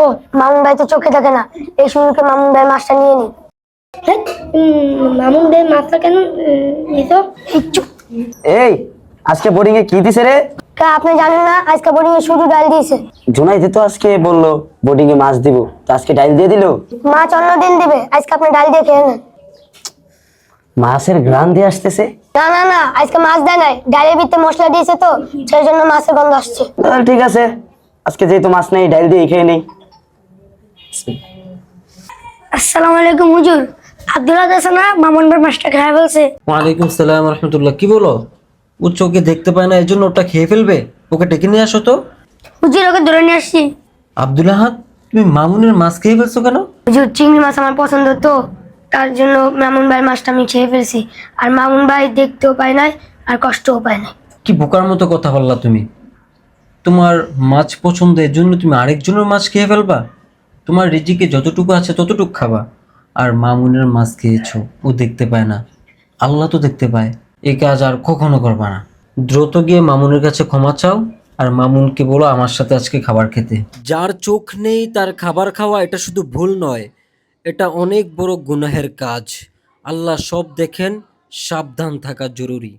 ও মামুন ভাই তো চোখে থাকে না। এই সুযোগে মামুন ভাই মাছটা নিয়ে নি। মামুন ভাই মাছটা কেন নিত এই আজকে বোর্ডিং এ কি দিছে রে? কা আপনি জানেন না আজকে বোর্ডিং এ শুধু ডাল দিয়েছে। জুনাইতে তো আজকে বলল বোর্ডিং এ মাছ দিব। তো আজকে ডাইল দিয়ে দিলো? মাছ অন্য দিন দিবে আজকে আপনি ডাল দিয়ে খেয়ে নেন। মাছের গ্রান দিয়ে আসতেছে? না না না আজকে মাছ দেয় নাই। ডালের ভিতরে মশলা দিয়েছে তো সেই জন্য মাছের গন্ধ আসছে। ঠিক আছে। আজকে যেহেতু মাছ নেই ডাইল দিয়ে খেয়ে নেই। আসসালামু আলাইকুম হুজুর। আব্দুল্লাহ দাস না? মামুন ভাই মাছটা খেয়ে ফেলছে। ওয়ালাইকুম সালাম রহমতুল্লাহ। কি বলো? ও চোখে দেখতে পায় না এই জন্য ওটা খেয়ে ফেলবে? ওকে ডেকে নিয়ে আসো তো। হুজুর ওকে ধরে নিয়ে আসছি। আব্দুল আহাদ তুমি মামুনের মাছ খেয়ে ফেলছো কেন? হুজুর চিংড়ি মাছ আমার পছন্দ তো। তার জন্য মামুন ভাইয়ের মাছটা আমি খেয়ে ফেলছি। আর মামুন ভাই দেখতেও পায় নাই আর কষ্টও পায় নাই। কি বোকার মতো কথা বললা তুমি? তোমার মাছ পছন্দ, এর জন্য তুমি আরেকজনের মাছ খেয়ে ফেলবা? তোমার রিজিকে যতটুকু আছে ততটুকু খাবা। আর মামুনের মাছ খেয়েছো, ও দেখতে পায় না। আল্লাহ তো দেখতে পায়। এ কাজ আর কখনো করবা না। দ্রুত গিয়ে মামুনের কাছে ক্ষমা চাও আর মামুনকে বলো আমার সাথে আজকে খাবার খেতে। যার চোখ নেই তার খাবার খাওয়া, এটা শুধু ভুল নয়, এটা অনেক বড় গুনাহের কাজ। আল্লাহ সব দেখেন, সাবধান থাকা জরুরি।